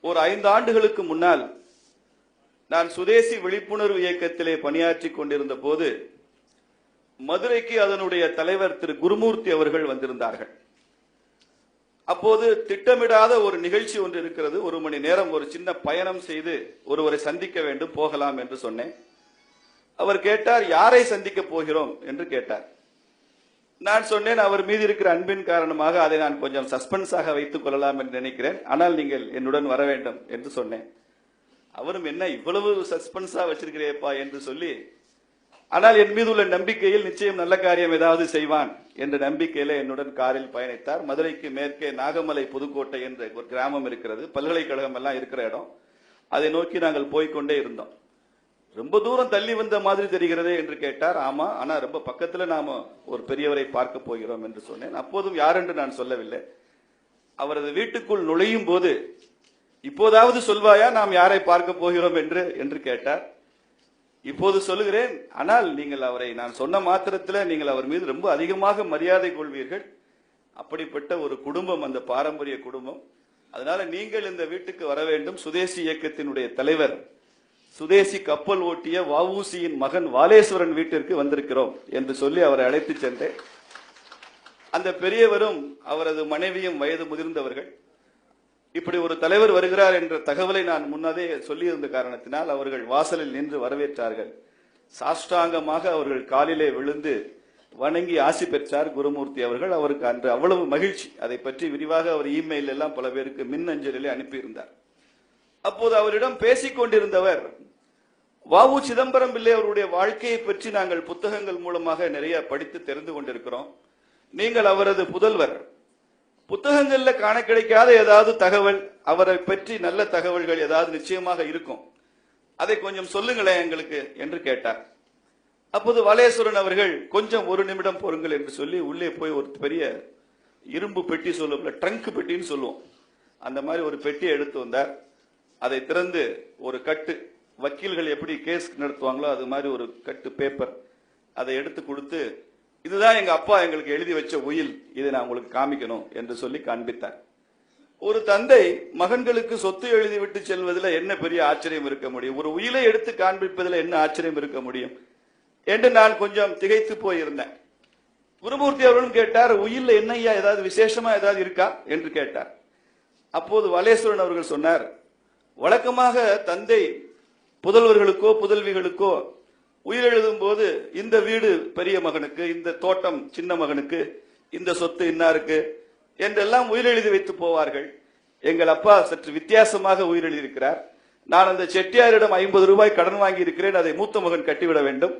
ஒரு ஐந்து ஆண்டுகளுக்கு முன்னால் நான் சுதேசி விழிப்புணர்வு இயக்கத்திலே பணியாற்றி கொண்டிருந்த போது மதுரைக்கு அதனுடைய தலைவர் திரு குருமூர்த்தி அவர்கள் வந்திருந்தார்கள். அப்போது திட்டமிடாத ஒரு நிகழ்ச்சி ஒன்று இருக்கிறது. ஒரு மணி நேரம் ஒரு சின்ன பயணம் செய்து ஒருவரை சந்திக்க வேண்டும் போகலாம் என்று சொன்னேன். அவர் கேட்டார் யாரை சந்திக்க போகிறோம்? என்று கேட்டார். நான் சொன்னேன் அவர் மீது இருக்கிற அன்பின் காரணமாக அதை நான் கொஞ்சம் சஸ்பென்ஸாக வைத்துக் கொள்ளலாம் என்று நினைக்கிறேன். ஆனால் நீங்கள் என்னுடன் வர வேண்டும் என்று சொன்னேன். அவரும் என்ன இவ்வளவு சஸ்பென்ஸா வச்சிருக்கிறேப்பா என்று சொல்லி ஆனால் என் மீது உள்ள நம்பிக்கையில் நிச்சயம் நல்ல காரியம் ஏதாவது செய்வான் என்ற நம்பிக்கையில என்னுடன் காரில் பயணித்தார். மதுரைக்கு மேற்கே நாகமலை புதுக்கோட்டை என்ற ஒரு கிராமம் இருக்கிறது. பல்கலைக்கழகம் எல்லாம் இருக்கிற இடம். அதை நோக்கி நாங்கள் போய்க்கொண்டே இருந்தோம். ரொம்ப தூரம் தள்ளி வந்த மாதிரி தெரிகிறதே என்று கேட்டார். ஆமா ஆனா ரொம்ப பக்கத்துல நாம ஒரு பெரியவரை பார்க்க போகிறோம் என்று சொன்னேன். அப்போதும் யார் என்று நான் சொல்லவில்லை. அவரது வீட்டுக்குள் நுழையும் போது இப்போதாவது சொல்வாயா? நாம் யாரை பார்க்க போகிறோம் என்று? என்று கேட்டார். இப்போது சொல்லுகிறேன். ஆனால் நீங்கள் அவரை நான் சொன்ன மாத்திரத்தில் நீங்கள் அவர் மீது ரொம்ப அதிகமாக மரியாதை கொள்வீர்கள். அப்படிப்பட்ட ஒரு குடும்பம் அந்த பாரம்பரிய குடும்பம். அதனால நீங்கள் இந்த வீட்டுக்கு வர வேண்டும். சுதேசி இயக்கத்தினுடைய தலைவர் சுதேசி கப்பல் ஓட்டிய வவுசியின் மகன் வாலேஸ்வரன் வீட்டிற்கு வந்திருக்கிறோம் என்று சொல்லி அவரை அழைத்து சென்றேன். அந்த பெரியவரும் அவரது மனைவியும் வயது முதிர்ந்தவர்கள். இப்படி ஒரு தலைவர் வருகிறார் என்ற தகவலை நான் முன்னதே சொல்லியிருந்த காரணத்தினால் அவர்கள் வாசலில் நின்று வரவேற்றார்கள். சாஷ்டாங்கமாக அவர்கள் காலிலே விழுந்து வணங்கி ஆசி பெற்றார் குருமூர்த்தி அவர்கள். அவருக்கு அன்று அவ்வளவு மகிழ்ச்சி. அதை பற்றி விரிவாக அவர் இமெயில் எல்லாம் பல பேருக்கு மின் அஞ்சலிலே அனுப்பியிருந்தார். அப்போது அவரிடம் பேசிக் கொண்டிருந்தவர் வாவு சிதம்பரம் பிள்ளை அவருடைய வாழ்க்கையை பற்றி நாங்கள் புத்தகங்கள் மூலமாக நிறைய படித்து தெரிந்து கொண்டிருக்கிறோம். நீங்கள் அவரது புதல்வர். புத்தகங்கள்ல காண கிடைக்காத ஏதாவது தகவல் அவரை பற்றி நல்ல தகவல்கள் ஏதாவது நிச்சயமாக இருக்கும். அதை கொஞ்சம் சொல்லுங்களேன் எங்களுக்கு என்று கேட்டார். அப்போது வலேஸ்வரன் அவர்கள் கொஞ்சம் ஒரு நிமிடம் பொறுங்கள் என்று சொல்லி உள்ளே போய் ஒரு பெரிய இரும்பு பெட்டி சொல்லுவோம்ல ட்ரங்க் பெட்டின்னு சொல்லுவோம். அந்த மாதிரி ஒரு பெட்டியை எடுத்து வந்தார். அதை திறந்து ஒரு கட்டு வக்கீல்கள் எப்படி கேஸ் நடத்துவாங்களோ அது மாதிரி ஒரு கட்டு பேப்பர் அதை எடுத்து கொடுத்து இதுதான் எங்க அப்பா எங்களுக்கு எழுதி வச்ச உயில். இதை நான் உங்களுக்கு காமிக்கணும் என்று சொல்லி காண்பித்தார். ஒரு தந்தை மகன்களுக்கு சொத்து எழுதிவிட்டு செல்வதில் என்ன பெரிய ஆச்சரியம் இருக்க முடியும்? ஒரு உயிலை எடுத்து காண்பிப்பதில் என்ன ஆச்சரியம் இருக்க முடியும்? என்று நான் கொஞ்சம் திகைத்து போயிருந்தேன். குருமூர்த்தி அவர்களும் கேட்டார் உயில்ல என்னையா ஏதாவது விசேஷமா ஏதாவது இருக்கா? என்று கேட்டார். அப்போது வலேஸ்வரன் அவர்கள் சொன்னார் வழக்கமாக தந்தை புதல்வர்களுக்கோ புதல்விகளுக்கோ உயிரெழுதும் போது இந்த வீடு பெரிய மகனுக்கு இந்த தோட்டம் சின்ன மகனுக்கு இந்த சொத்து இன்னாருக்கு என்றெல்லாம் உயிர் எழுதி வைத்து போவார்கள். எங்கள் அப்பா சற்று வித்தியாசமாக உயிர் எழுதியிருக்கிறார். நான் அந்த செட்டியாரிடம் ஐம்பது ரூபாய் கடன் வாங்கி இருக்கிறேன் அதை மூத்த மகன் கட்டிவிட வேண்டும்.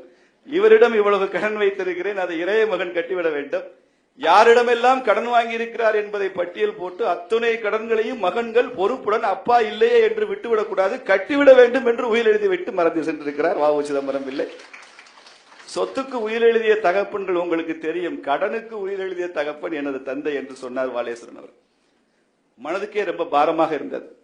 இவரிடம் இவ்வளவு கடன் வைத்திருக்கிறேன் அதை இளைய மகன் கட்டிவிட வேண்டும். யாரிடமெல்லாம் கடன் வாங்கி இருக்கிறார் என்பதை பட்டியல் போட்டு அத்துணை கடன்களையும் மகன்கள் பொறுப்புடன் அப்பா இல்லையே என்று விட்டுவிடக் கூடாது கட்டிவிட வேண்டும் என்று உயிர் எழுதி விட்டு மறந்து சென்றிருக்கிறார் வாவு உ சிதம்பரம் பிள்ளை. சொத்துக்கு உயிர் எழுதிய தகப்பன்கள் உங்களுக்கு தெரியும். கடனுக்கு உயிர் எழுதிய தகப்பன் எனது தந்தை என்று சொன்னார் வாலேஸ்வரன் அவர் மனதுக்கே ரொம்ப பாரமாக இருந்தது.